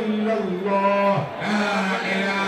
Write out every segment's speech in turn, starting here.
إلا الله لا إله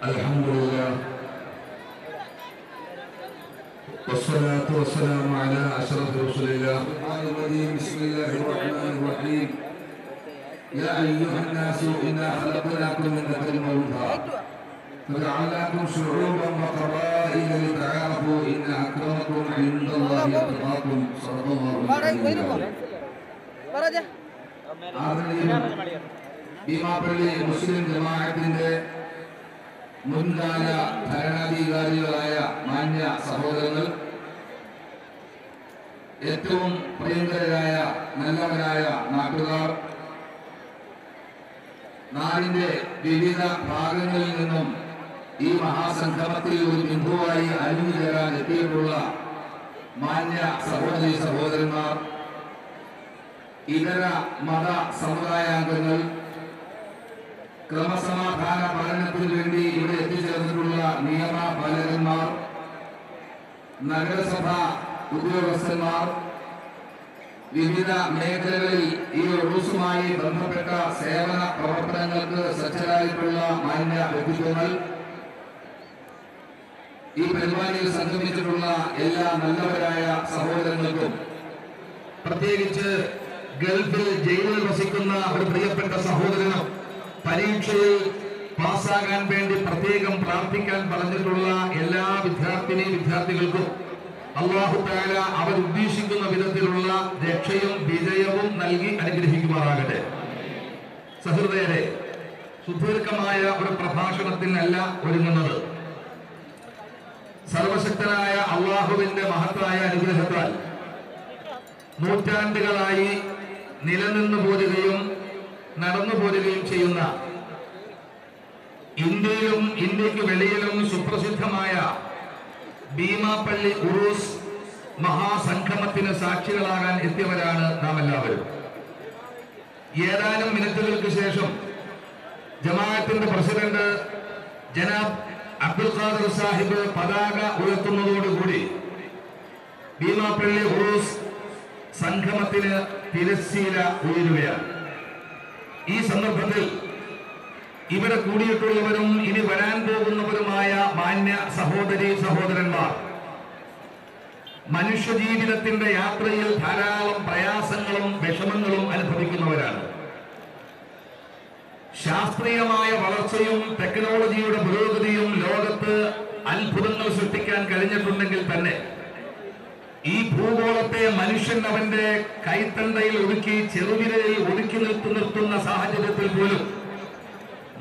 الحمد لله والصلاة والسلام على أشرف رسول الله القرآن الرجيم بسم الله الرحمن الرحيم. يا أيها الناس إنا خلقناكم من ذكر وأنثى فجعلناكم شعوبا وقبائل لتعارفوا إن أكرمكم عند الله أتقاكم صدق الله العظيم പറ ആദരണീയനും ഭീമാപ്പള്ളി മുസ്ലിം ജമാഅത്തിന്റെ മുൻകാല ഭരണാധികാരികളായ മാന്യ സഹോദരങ്ങൾ ഏറ്റവും പ്രിയങ്കരായ നല്ലവരായ നാട്ടുകാർ നാടിന്റെ വിവിധ ഭാഗങ്ങളിൽ നിന്നും ഈ മഹാസംഗമത്തിൽ ഒരു ബിന്ദുവായി അലിഞ്ഞു ചേരാൻ എത്തിയിട്ടുള്ള മാന്യ സഹോദരി സഹോദരന്മാർ ഇതര മത സമുദായാംഗങ്ങൾ ക്രമസമാധാന പാലനത്തിന് വേണ്ടി ഇവിടെ എത്തിച്ചേർന്നിട്ടുള്ള നിയമ നഗരസഭാ നഗരസഭ ഉദ്യോഗസ്ഥന്മാർ വിവിധ മേഖലകളിൽ ഈ ഉറൂസുമായി ബന്ധപ്പെട്ട സേവന പ്രവർത്തനങ്ങൾക്ക് സജ്ജരായിട്ടുള്ള മാന്യ വ്യക്തിത്വങ്ങൾ ഈ പരിപാടിയിൽ സംഗമിച്ചിട്ടുള്ള എല്ലാ നല്ലവരായ സഹോദരങ്ങൾക്കും പ്രത്യേകിച്ച് ഗൾഫിൽ ജയിലിൽ വസിക്കുന്ന ഒരു പ്രിയപ്പെട്ട സഹോദരനും പരീക്ഷയിൽ പാസ്സാകാൻ വേണ്ടി പ്രത്യേകം പ്രാർത്ഥിക്കാൻ പറഞ്ഞിട്ടുള്ള എല്ലാ വിദ്യാർത്ഥിനി വിദ്യാർത്ഥികൾക്കും അള്ളാഹു താല അവർ ഉദ്ദേശിക്കുന്ന വിധത്തിലുള്ള രക്ഷയും വിജയവും നൽകി അനുഗ്രഹിക്കുമാറാകട്ടെ. സഹൃദയരെ സുദീർഘമായ ഒരു പ്രഭാഷണത്തിനല്ല ഒരുങ്ങുന്നത്. സർവശക്തനായ അള്ളാഹുവിന്റെ മഹത്തായ അനുഗ്രഹത്താൽ നൂറ്റാണ്ടുകളായി നിലനിന്നു പോരുകയും നടന്നു പോരുകയും ചെയ്യുന്ന ഇന്ത്യയിലും ഇന്ത്യയ്ക്ക് വെളിയിലും സുപ്രസിദ്ധമായ ഭീമാപ്പള്ളി ഉറൂസ് മഹാസംഗമത്തിന് സാക്ഷികളാകാൻ എത്തിയവരാണ് നാം എല്ലാവരും. ഏതാനും മിനിറ്റുകൾക്ക് ശേഷം ജമാഅത്തിന്റെ പ്രസിഡന്റ് ജനാബ് അബ്ദുൽ ഖാദർ സാഹിബ് പതാക ഉയർത്തുന്നതോടുകൂടി ഭീമാപ്പള്ളി ഉറൂസ് സംഗമത്തിന് തിരശ്ശീല ഉയരുകയാണ്. ഈ സന്ദർഭത്തിൽ ഇവിടെ കൂടിയിട്ടുള്ളവരും ഇനി വരാൻ പോകുന്നവരുമായ മാന്യ സഹോദരി സഹോദരന്മാർ. മനുഷ്യജീവിതത്തിന്റെ യാത്രയിൽ ധാരാളം പ്രയാസങ്ങളും വിഷമങ്ങളും അനുഭവിക്കുന്നവരാണ്. ശാസ്ത്രീയമായ വളർച്ചയും ടെക്നോളജിയുടെ പുരോഗതിയും ലോകത്ത് അത്ഭുതങ്ങൾ സൃഷ്ടിക്കാൻ കഴിഞ്ഞിട്ടുണ്ടെങ്കിൽ തന്നെ ഈ ഭൂഗോളത്തെ മനുഷ്യൻ അവന്റെ കൈത്തണ്ടയിൽ ഒതുക്കി ചെറുവിരലിൽ ഒതുക്കി നിർത്തി നിർത്തുന്ന സാഹചര്യത്തിൽ പോലും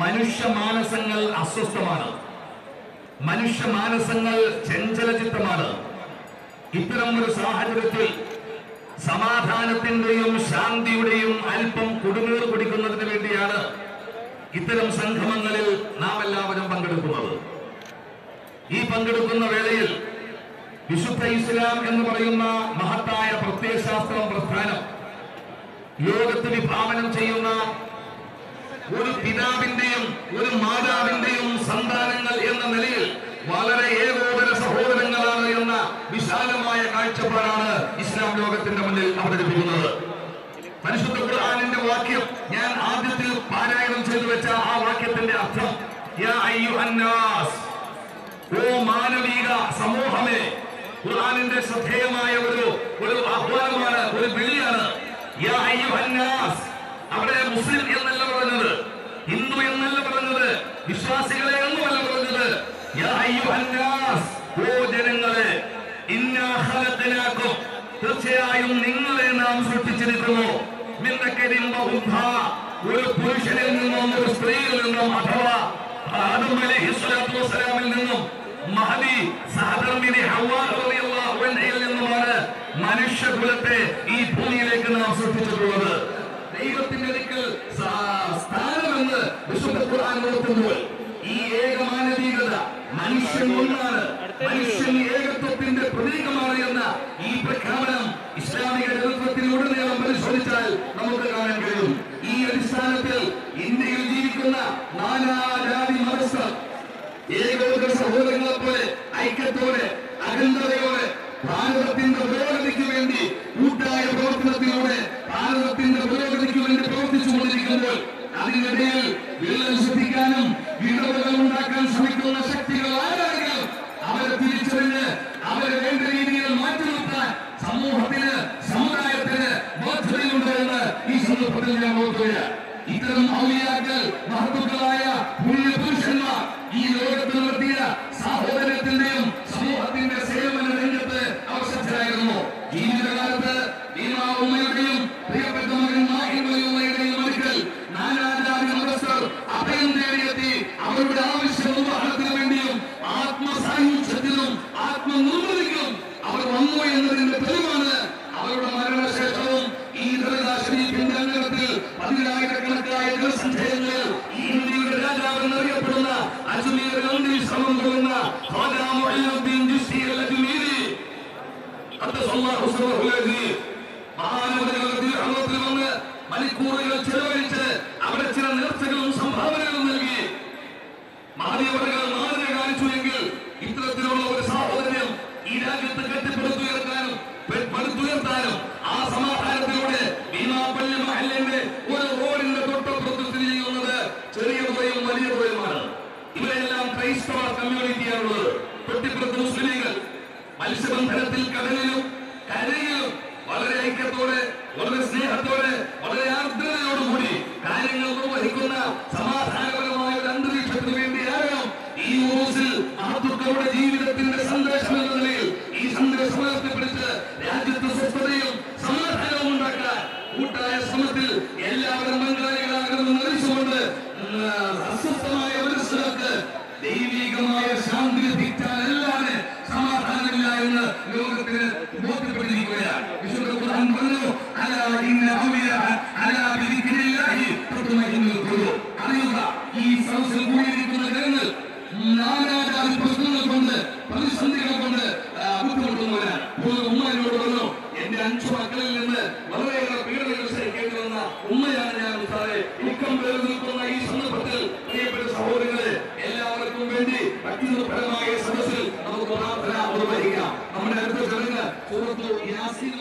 മനുഷ്യ മാനസങ്ങൾ അസ്വസ്ഥമാണ്. മനുഷ്യ മാനസങ്ങൾ ചഞ്ചലചിത്തമാണ്. ഇത്തരം ഒരു സാഹചര്യത്തിൽ സമാധാനത്തിന്റെയും ശാന്തിയുടെയും അല്പം കുടുങ്ങേർ പിടിക്കുന്നതിന് വേണ്ടിയാണ് ഇത്തരം സംഗമങ്ങളിൽ നാം എല്ലാവരും പങ്കെടുക്കുന്നത്. ഈ പങ്കെടുക്കുന്ന വേളയിൽ വിശുദ്ധ ഇസ്ലാം എന്ന് പറയുന്ന മഹത്തായ പ്രത്യയശാസ്ത്രം പ്രസ്ഥാനം ലോകത്ത് വിഭാവനം ചെയ്യുന്ന ഒരു പിതാവിന്റെയും ഒരു മാതാവിന്റെയും സന്താനങ്ങൾ എന്ന നിലയിൽ വളരെ ഏകോപന സഹോദരങ്ങളാണ് എന്ന വിശാലമായ കാഴ്ചപ്പാടാണ് ഇസ്ലാം ലോകത്തിന്റെ മുന്നിൽ അവതരിപ്പിക്കുന്നത്. പരിശുദ്ധ ഖുർആനിന്റെ വാക്യം ഞാൻ ആദ്യത്തിൽ പാരായണം ചെയ്തു വെച്ച ആ വാക്യത്തിന്റെ അർത്ഥം ഓ മാനവിക സമൂഹമേ ഖുർആനിന്റെ ശ്രദ്ധേയമായ ഒരു ആഹ്വാനമാണ് ഒരു വിളിയാണ് യാ അയ്യുഹന്നാസ് അവിടെ മുസ്ലിം എന്നല്ല പറഞ്ഞത് ഹിന്ദു എന്നല്ല പറഞ്ഞത് വിശ്വാസികളെ ഒന്നുമല്ല പറഞ്ഞത്. ഓ ജനങ്ങളെ ഇന്നാഹലത്തിനാക്കും തീർച്ചയായും നിങ്ങളെ നാം സൃഷ്ടിച്ചിരിക്കുന്നു. ഒരു പുരുഷനിൽ നിന്നും ഒരു സ്ത്രീയിൽ നിന്നും അഥവാ ആദം നിന്നും മഹദി സഹധർമ്മിണി ഹവ്വാ നിന്നുമാണ് മനുഷ്യകുലത്തെ ഈ ഭൂമിയിലേക്ക് നാം സൃഷ്ടിച്ചിട്ടുള്ളത്. ദൈവത്തിന്റെ അടുക്കൽ വിശുദ്ധ ഖുർആൻ ഉണർത്തുന്നത് ഈ ഏകമാനവീകത മനുഷ്യൻ ഒന്നാണ്. മനുഷ്യൻ ഏകത്വത്തിന്റെ പ്രതീകമാണ് എന്ന ഈ പ്രഖ്യാപനം ഇസ്ലാമിക നേതൃത്വത്തിന് ഉടനീളം പരിശോധിച്ചാൽ നമുക്ക് കാണാൻ കഴിയും. ഈ അടിസ്ഥാനത്തിൽ ഇന്ത്യയിൽ ജീവിക്കുന്ന നാനാജാതി മതസ്ഥർ ഏകോദര സഹോദരങ്ങളെ പോലെ ഐക്യത്തോടെ അഖണ്ഡതയോടെ ഭാരതത്തിന്റെ പുരോഗതിക്ക് വേണ്ടി കൂട്ടായ പ്രവർത്തനത്തിലൂടെ ഭാരതത്തിന്റെ പുരോഗതിക്ക് വേണ്ടി പ്രവർത്തിച്ചു കൊണ്ടിരിക്കുമ്പോൾ പ്രവർത്തിച്ചുകൊണ്ടിരിക്കുമ്പോൾ അതിനിടയിൽ വിള്ളൽ ശ്രദ്ധിക്കാനും വിടവുകൾ ഉണ്ടാക്കാൻ ശ്രമിക്കുന്ന ശക്തികൾ ആരാണെങ്കിലും അവരെ തിരിച്ചറിഞ്ഞ് അവരെ വേണ്ട രീതിയിൽ മാറ്റി നിർത്താൻ സമൂഹത്തിന് സമുദായത്തിന് ബാധ്യതയുണ്ട് ഈ സന്ദർഭത്തിൽ ഞാൻ ഓർക്കുകയാണ്. ഇത്തരം ഔലിയാക്കൾ മഹത്തുക്കളായ പുണ്യപുരുഷന്മാർ ഈ ലോകത്ത് ആയിരക്കണക്കായ ദിവസം ചെയ്യുന്ന ഇന്ത്യയുടെ രാജാവെന്ന് അറിയപ്പെടുന്ന അജ്മീർ ഗാന്ധി ശ്രമം കൊള്ളുന്ന മഹാനഗരത്തിൽ വന്ന് മണിക്കൂറുകൾ ചെലവഴിച്ച് അവിടെ ചില നേർച്ചകളും സംഭാവനകളും നൽകി. മാറിയവർകൾ മാതൃക കാണിച്ചു എങ്കിൽ ഇത്തരത്തിലുള്ള ഒരു സാഹോദര്യം ഈ രാജ്യത്ത് കെട്ടിപ്പടുത്തുയർത്താനും പടുത്തുയർത്താനും ആ സമാധാനത്തിലൂടെ ഭീമാപ്പള്ളി മഹല്ലിന്റെ ഒരു റോഡിന്റെ തൊട്ടപ്പുറത്ത് സ്ഥിതി ചെയ്യുന്നത് ചെറിയ പുഴയും വലിയ പുഴയുമാണ് ഇവരെല്ലാം ക്രൈസ്തവ കമ്മ്യൂണിറ്റിയാണുള്ളത്. തൊട്ടിപ്പുറത്ത് മുസ്ലിങ്ങൾ മത്സ്യബന്ധനത്തിൽ കടലിലും കരയിലും വളരെ ഐക്യത്തോടെ വളരെ സ്നേഹത്തോടെ വളരെ ആർദ്രതയോടുകൂടി കാര്യങ്ങൾ നിർവഹിക്കുന്ന സമാധാനപരമായ ഒരു അന്തരീക്ഷത്തിന് വേണ്ടിയാകണം ഈ ഊസിൽ മഹത്വക്കളുടെ ജീവിതത്തിൽ ഈ സദസ്സിൽ കൂടിയിരിക്കുന്ന ജനങ്ങൾ നാനാജാതി പ്രശ്നങ്ങൾ കൊണ്ട് പ്രതിസന്ധികളെ കൊണ്ട് ബുദ്ധിമുട്ടുന്നവരാണ് ഉമ്മയോട് പറഞ്ഞു എന്റെ അഞ്ചു മക്കളിൽ നിന്ന് വളരെയേറെ പീഡനങ്ങൾ സഹിക്കേണ്ടി വന്ന ഉമ്മയാണ് ഞാൻ സാറേ. ഇക്കം പേര് നിൽക്കുന്ന ഈ സന്ദർഭത്തിൽ പ്രിയപ്പെട്ട സഹോദരങ്ങളെ എല്ലാവർക്കും വേണ്ടി അത്യുതപരമായ സദസ്സിൽ നമുക്ക് പ്രാർത്ഥന നിർവഹിക്കാം. നമ്മുടെ അടുത്ത ചടങ്ങ് സുഹൃത്തു യാസീൻ